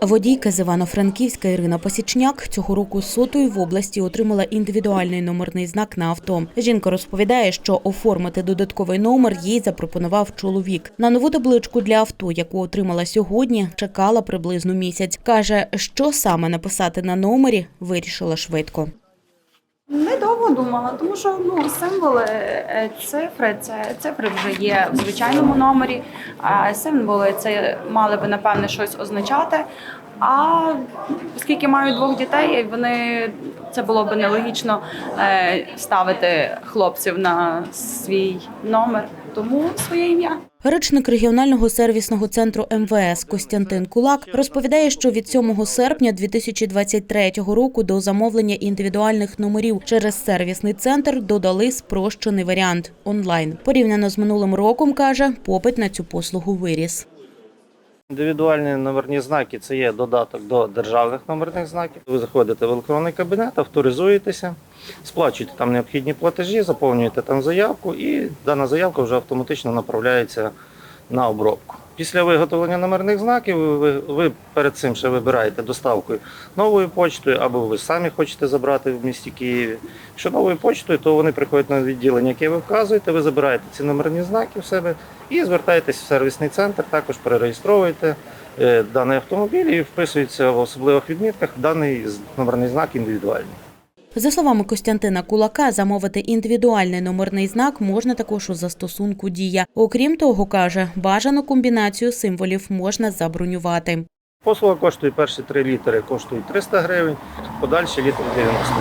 Водійка з Івано-Франківська Ірина Посічняк цього року сотою в області отримала індивідуальний номерний знак на авто. Жінка розповідає, що оформити додатковий номер їй запропонував чоловік. На нову табличку для авто, яку отримала сьогодні, чекала приблизно місяць. каже, що саме написати на номері, вирішила швидко. Недовго думала, тому що ну символи, е, цифри, це цифри вже є в звичайному номері. А символи це мали би напевне щось означати. А оскільки маю двох дітей, вони це було б нелогічно е, ставити хлопців на свій номер, тому своє ім'я. Речник регіонального сервісного центру МВС Костянтин Кулак розповідає, що від 7 серпня 2023 року до замовлення індивідуальних номерів через сервісний центр додали спрощений варіант онлайн. Порівняно з минулим роком каже, попит на цю послугу виріс. Індивідуальні номерні знаки це є додаток до державних номерних знаків. Ви заходите в електронний кабінет, авторизуєтеся, сплачуєте там необхідні платежі, заповнюєте там заявку, і дана заявка вже автоматично направляється на обробку. Після виготовлення номерних знаків ви, ви перед цим ще вибираєте доставкою новою почтою, або ви самі хочете забрати в місті Києві. Якщо новою почтою, то вони приходять на відділення, яке ви вказуєте, ви забираєте ці номерні знаки в себе і звертаєтесь в сервісний центр, також перереєстровуєте е, даний автомобіль і вписується в особливих відмітках даний номерний знак індивідуальний. За словами Костянтина Кулака, замовити індивідуальний номерний знак можна також у застосунку Дія. Окрім того, каже, бажану комбінацію символів можна забронювати. Послуга коштує перші три літери, коштують 300 гривень, подальші літери 90.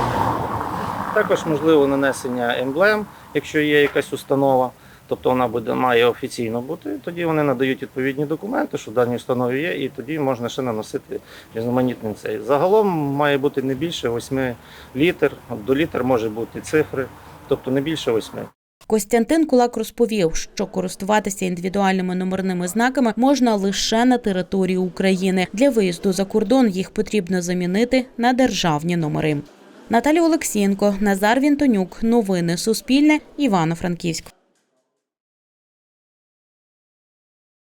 Також можливо нанесення емблем, якщо є якась установа, тобто вона буде, має офіційно бути, тоді вони надають відповідні документи, що в даній установі є, і тоді можна ще наносити різноманітний цей. Загалом має бути не більше 8 літер, до літер може бути цифри, тобто не більше 8. Костянтин Кулак розповів, що користуватися індивідуальними номерними знаками можна лише на території України. Для виїзду за кордон їх потрібно замінити на державні номери. Наталія Олексієнко, Назар Вінтонюк. Новини Суспільне. Івано-Франківськ.